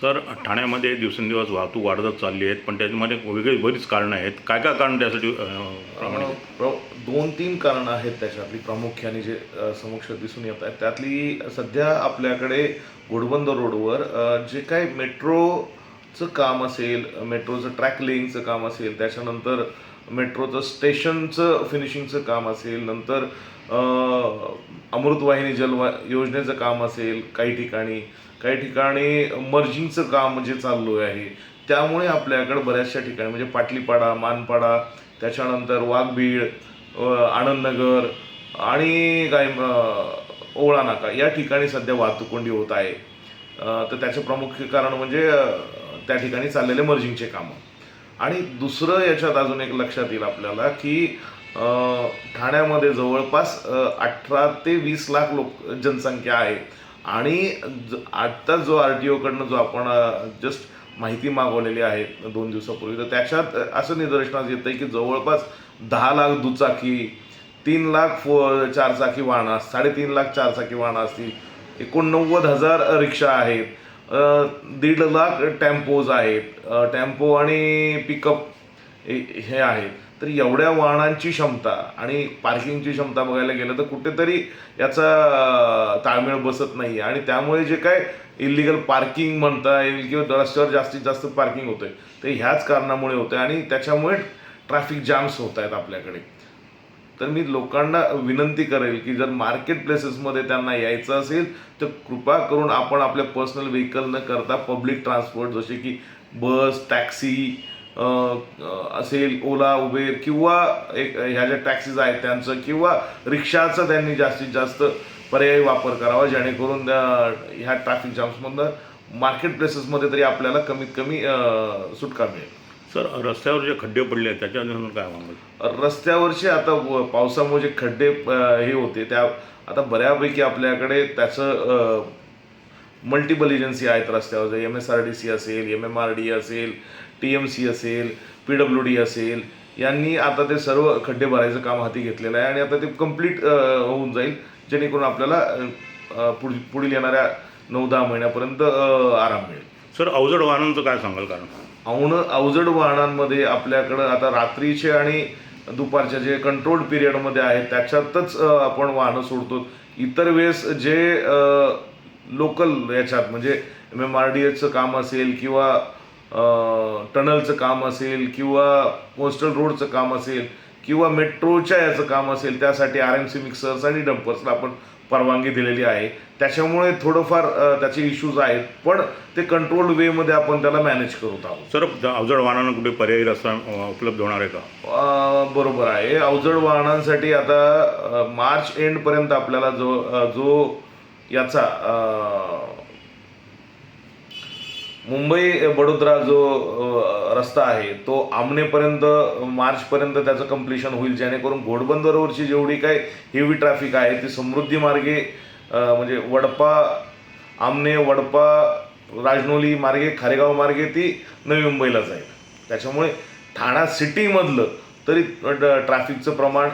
Sir ठाण्यामध्ये दिवसेंदिवस वाहतूक वाढतच चालली आहेत पण त्याच्यामध्ये वेगळी बरीच कारणं आहेत. काय काय कारण त्यासाठी प्र- दोन तीन कारणं आहेत त्याच्यातली. प्रामुख्याने जे समक्ष दिसून येत आहेत. त्यातली सध्या आपल्याकडे घोडबंदर रोडवर जे काही मेट्रोचं काम असेल मेट्रोचं ट्रॅक लेईंगचं काम असेल त्याच्यानंतर मेट्रोचं स्टेशनचं फिनिशिंगचं काम असेल नंतर अमृतवाहिनी जलवा योजनेचं काम असेल काही ठिकाणी काही ठिकाणी मर्जिंगचं काम जे चाललो आहे त्यामुळे आपल्याकडं बऱ्याचशा ठिकाणी म्हणजे पाटलीपाडा मानपाडा त्याच्यानंतर वाघबीड आनंदनगर आणि काय ओवळा नाका या ठिकाणी सध्या वाहतूक कोंडी होत आहे. तर त्याचं प्रमुख कारण म्हणजे त्या ठिकाणी चाललेले मर्जिंगचे कामं. आणि दुसरं याच्यात अजून एक लक्षात येईल आपल्याला की ठाण्यामध्ये जवळपास अठरा ते वीस लाख लोक जनसंख्या आहे. आणि ज- आत्ता जो आर टी ओकडनं जो आपण जस्ट माहिती मागवलेली आहे दोन दिवसापूर्वी तर त्याच्यात असं निदर्शनास येतं की जवळपास दहा लाख दुचाकी तीन लाख फो चारचाकी वाहनं साडेतीन लाख चारचाकी वाहनं असतील एकोणनव्वद हजार रिक्षा आहेत दीड लाख टेम्पोज आहेत टेम्पो आणि पिकअप हे आहेत. तर एवढ्या वाहनांची क्षमता आणि पार्किंगची क्षमता बघायला गेलं तर कुठेतरी याचा ताळमेळ बसत नाही. आणि त्यामुळे जे काय इलिगल पार्किंग म्हणता येईल किंवा रस्त्यावर जास्तीत जास्त पार्किंग होतंय ते ह्याच कारणामुळे होतं आणि त्याच्यामुळे ट्रॅफिक जॅम्स होत आहेत आपल्याकडे. तर मी लोकांना विनंती करेल की जर मार्केट प्लेसेसमध्ये त्यांना यायचं असेल तर कृपा करून आपण आपल्या पर्सनल व्हेकल न करता पब्लिक ट्रान्सपोर्ट जसे की बस टॅक्सी असेल ओला उबेर किंवा एक ह्या ज्या टॅक्सीज आहेत त्यांचं किंवा रिक्षाचं त्यांनी जास्तीत जास्त पर्यायी वापर करावा जेणेकरून ह्या ट्रॅफिक जाम्समधनं मार्केट प्लेसेसमध्ये तरी आपल्याला कमीत कमी सुटका मिळेल. सर रस्त्यावर जे खड्डे पडले आहेत त्याच्यानंतर काय सांगाल रस्त्यावरचे आता पावसामुळे जे खड्डे हे होते त्या आता बऱ्यापैकी आपल्याकडे त्याचं मल्टिपल एजन्सी आहेत रस्त्यावर. M S R D C असेल एम एम आर डी असेल टी एम सी असेल पी डब्ल्यू डी असेल यांनी आता ते सर्व खड्डे भरायचं काम हाती घेतलेलं आहे आणि आता ते कंप्लीट होऊन जाईल. जेणेकरून आपल्याला पुढ- पुढील येणाऱ्या नऊ दहा महिन्यापर्यंत आराम मिळेल. सर अवजड वाहनांचं काय सांगाल कारण? औन अवजड वाहनांमध्ये आपल्याकडं आता रात्रीचे आणि दुपारच्या जे कंट्रोल पिरियडमध्ये आहेत त्याच्यातच आपण वाहनं सोडतो. इतर वेळेस जे लोकल याच्यात म्हणजे एम एम आर डी एचं काम असेल किंवा टनलचं काम असेल किंवा कोस्टल रोडचं काम असेल किंवा मेट्रोच्या याचं काम असेल त्यासाठी आर एम सी मिक्सर्स आणि डंपर्सला आपण परवानगी दिलेली आहे. त्याच्यामुळे थोडंफार त्याचे इश्यूज आहेत पण ते कंट्रोल वेमध्ये आपण त्याला मॅनेज करत आहोत. सर अवजड वाहनांना कुठे पर्यायी रस्ता उपलब्ध होणार आहे का? बरोबर आहे. अवजड वाहनांसाठी आता मार्च एंडपर्यंत आपल्याला जो जो याचा मुंबई बडोदरा जो रस्ता आहे तो आमनेपर्यंत मार्चपर्यंत त्याचं कम्प्लिशन होईल जेणेकरून घोडबंदरवरची जेवढी काय हेवी ट्रॅफिक आहे ती समृद्धी मार्गे म्हणजे वडपा आमने वडपा राजनोली मार्गे खारेगाव मार्गे ती नवी मुंबईला जाईल. त्याच्यामुळे ठाणा सिटीमधलं तरी ट्रॅफिकचं प्रमाण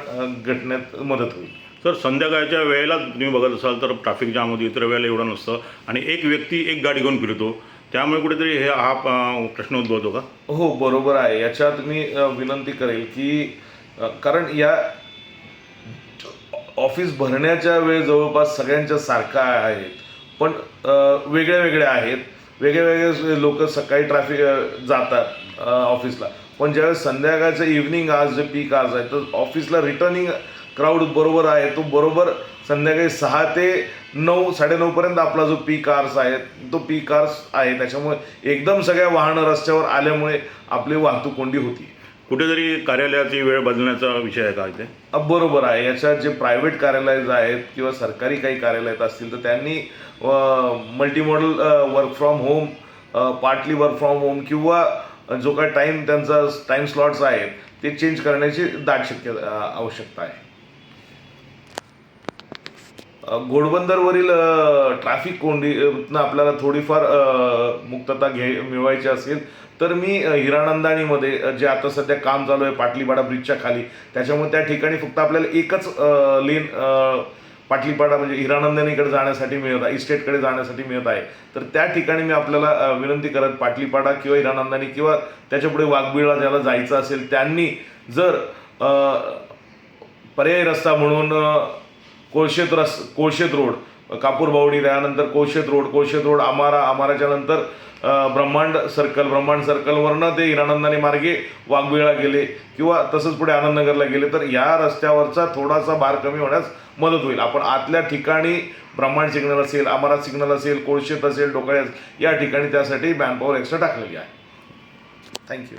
घटण्यात मदत होईल. तर संध्याकाळच्या वेळेला तुम्ही बघत असाल तर ट्रॅफिक जाममध्ये इतर वेळेला एवढं नसतं. आणि एक व्यक्ती एक गाडी घेऊन फिरतो. त्यामुळे कुठेतरी हे हा प्रश्न उद्भवतो का? हो बरोबर आहे. याच्यात मी विनंती करेल की कारण या ऑफिस भरण्याच्या वेळ जवळपास सगळ्यांच्या सारखा आहेत पण वेगळ्या वेगळ्या आहेत. वेगळे वेगळे लोक सकाळी ट्रॅफिक जातात ऑफिसला. पण ज्यावेळेस संध्याकाळचं इव्हनिंग आज जे पीक आज आहे तर ऑफिसला रिटर्निंग क्राऊड बरोबर आहे. तो बरोबर संध्याकाळी सहा ते नऊ साडेनऊपर्यंत आपला जो पीक आर्स आहे तो पीक आर्स आहे. त्याच्यामुळे एकदम सगळ्या वाहनं रस्त्यावर आल्यामुळे आपली वाहतूक कोंडी होती. कुठेतरी कार्यालयाची वेळ बदलण्याचा विषय आहे का इथे? बरोबर आहे. याच्यात जे प्रायव्हेट कार्यालय आहेत किंवा सरकारी काही कार्यालयात असतील तर त्यांनी multimodal work from home partly work from home किंवा जो काय टाईम त्यांचा टाईम स्लॉट्स आहेत ते चेंज करण्याची दाट शक्य आवश्यकता आहे. घोडबंदरवरील ट्रॅफिक कोंडीतनं आपल्याला थोडीफार मुक्तता घे मिळवायची असेल तर मी हिरानंदाणीमध्ये हिरानंदानीमध्ये जे आता सध्या काम चालू आहे पाटलीपाडा ब्रिजच्या खाली त्याच्यामुळे त्या ठिकाणी फक्त आपल्याला एकच लेन पाटलीपाडा म्हणजे हिरानंदनीकडे जाण्यासाठी मिळत आहे इस्टेटकडे जाण्यासाठी मिळत आहे. तर त्या ठिकाणी मी आपल्याला विनंती करत पाटलीपाडा किंवा हिरानंदानी किंवा त्याच्यापुढे वाघबिळला ज्याला जायचं असेल त्यांनी जर पर्यायी रस्ता म्हणून कोळशेत रस कोळशेत रोड कापूर बावडी त्यानंतर कोळशेत रोड कोळशेत रोड आमारा आमाराच्या नंतर ब्रह्मांड सर्कल ब्रह्मांड सर्कलवरनं ते हिरानंदाने मार्गे वाघबिळा गेले किंवा तसंच पुढे आनंदनगरला गेले. तर या रस्त्यावरचा थोडासा भार कमी होण्यास मदत होईल. आपण आतल्या ठिकाणी ब्रह्मांड सिग्नल असेल अमरात सिग्नल असेल कोळशेत असेल डोकाळे असेल या ठिकाणी त्यासाठी मॅनपॉवर एक्स्ट्रा टाकलेली आहे. थँक्यू